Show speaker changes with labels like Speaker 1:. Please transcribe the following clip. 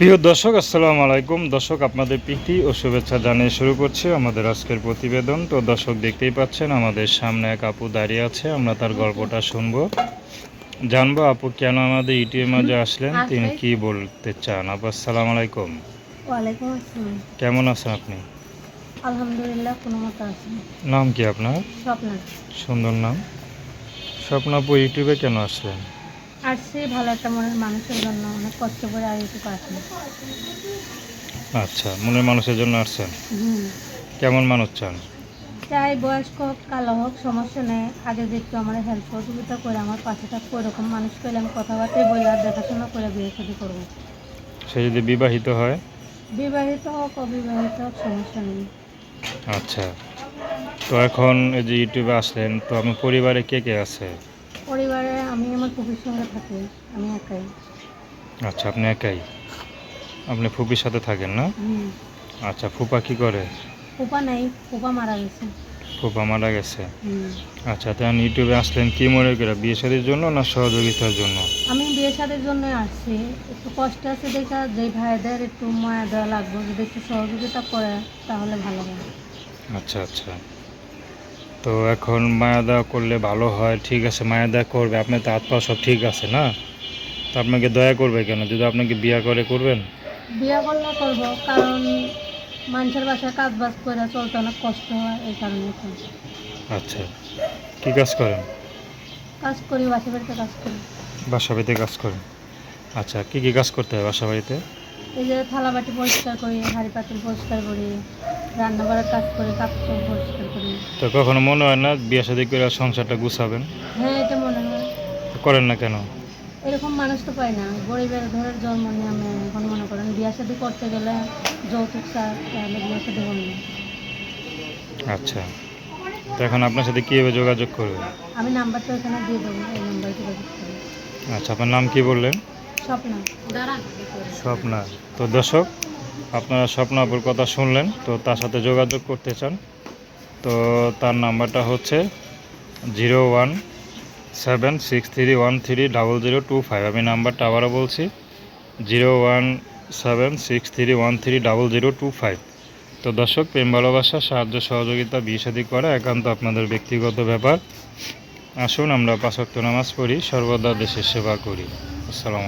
Speaker 1: প্রিয় দর্শক আসসালামু আলাইকুম। দর্শক আপনাদের প্রীতি ও শুভেচ্ছা জানিয়ে শুরু করছি আমাদের আজকের প্রতিবেদন। তো দর্শক দেখতেই পাচ্ছেন আমাদের সামনে এক আপু দাঁড়িয়ে আছে। আমরা তার গল্পটা শুনব। জানব আপু কেন আমাদের ইউটিউবের মাঝে আসলেন? তিনি কি বলতে চান? আপু আসসালামু আলাইকুম।
Speaker 2: ওয়ালাইকুম আসসালাম।
Speaker 1: কেমন আছেন আপনি?
Speaker 2: আলহামদুলিল্লাহ কোনো মতো আছে।
Speaker 1: নাম কি আপনার?
Speaker 2: স্বপ্ন।
Speaker 1: সুন্দর নাম। স্বপ্ন আপু ইউটিউবে কেন আসলেন?
Speaker 2: আসছি ভালো একটা মনের মানুষের জন্য অনেক কষ্ট করে আর এইটুকু আসলে
Speaker 1: আচ্ছা মনের মানুষের জন্য আসছেন? কেমন মানুষ চান?
Speaker 2: চাই বয়স্ক হোক কালো হোক সমস্যা নেই। আগে দেখতে আমার হেল্প সহযোগিতা করে আমার পাশে থাকব এরকম মানুষ পেলে আমি কথাবার্তায় বলে আর দেখাশোনা করে বিয়ে শাদি করব।
Speaker 1: সে যদি বিবাহিত হয়?
Speaker 2: বিবাহিত হোক অবিবাহিত হোক সমস্যা নেই।
Speaker 1: আচ্ছা। তো এখন এই যে ইউটিউবে আসলেন তো আমার পরিবারে কে কে আছে?
Speaker 2: আমার কুপির সঙ্গে থাকি আমি একাই।
Speaker 1: আচ্ছা আপনি একাই? আপনি ফুপির সাথে থাকেন না? আচ্ছা ফুপা কি করে?
Speaker 2: ফুপা নাই ফুপা মারা গেছে।
Speaker 1: ফুপা মারা গেছে? আচ্ছা তো এখন ইউটিউবে আসলেন কি মনে করে বিয়ে শাদির জন্য না সহযোগিতার জন্য?
Speaker 2: আমি বিয়ে শাদের জন্য আসছি। একটু কষ্ট আছে দেখা যে ভাইদের একটু মায়া দেওয়া লাগবে যদি একটু সহযোগিতা করে তাহলে ভালো হয়।
Speaker 1: আচ্ছা আচ্ছা। তো এখন মায়া দেওয়া করলে ভালো হয়। ঠিক আছে মায়া দেওয়া করবে আপনার তো হাত পা সব ঠিক আছে না? তো আপনাকে দয়া করবে কেন? যদি আপনাকে বিয়ে করে করবেন?
Speaker 2: বিয়ে করলে করব কারণ মানুষের বাসায় কাজ বাজ করে চলতে অনেক কষ্ট হয় এই কারণে
Speaker 1: আচ্ছা কি কাজ করেন?
Speaker 2: কাজ করি বাসা বাড়িতে কাজ করি।
Speaker 1: বাসা বাড়িতে কাজ করেন। আচ্ছা কি কি কাজ করতে হয় বাসা বাড়িতে?
Speaker 2: এই যে থালা বাটি পরিষ্কার করি হাঁড়ি পাতিল পরিষ্কার করি রান্না করার কাজ করি কাপড় পরিষ্কার করি।
Speaker 1: তো কখনো মনে হয় না বিয়ে শাদি করে সংসারটা গুছাবেন?
Speaker 2: হ্যাঁ এটা মনে হয়।
Speaker 1: করেন না কেন?
Speaker 2: এরকম মানুষ তো পাই না। গরিবের ঘরের জন্ম নিয়ে আমি এখন মনে করেন বিয়ে শাদি করতে গেলে যৌতুক চায় তাহলে বিয়ে শাদি হল না।
Speaker 1: আচ্ছা। তো এখন আপনার সাথে কীভাবে যোগাযোগ করবে
Speaker 2: আমি নাম্বারটা এখানে দিয়ে দেবো এই নাম্বারে যোগাযোগ করব।
Speaker 1: আচ্ছা আপনার নাম কি বললেন?
Speaker 2: স্বপ্ন।
Speaker 1: তো দর্শক, আপনারা স্বপ্নাপুর কথা শুনলেন, তো তার সাথে যোগাযোগ করতে চান। তো তার নাম্বারটা হচ্ছে zero one seven six three one three double zero two five. আমি নাম্বারটা আবারও বলছি, zero one seven six three one three double zero two five. তো দর্শক, প্রেম, ভালোবাসা, সাহায্য, সহযোগিতা, বিয়ে করা একান্ত আপনাদের ব্যক্তিগত ব্যাপার। আসুন আমরা পাঁচক্ত নামাজ পড়ি, সর্বদা দেশের সেবা করি। আসসালাম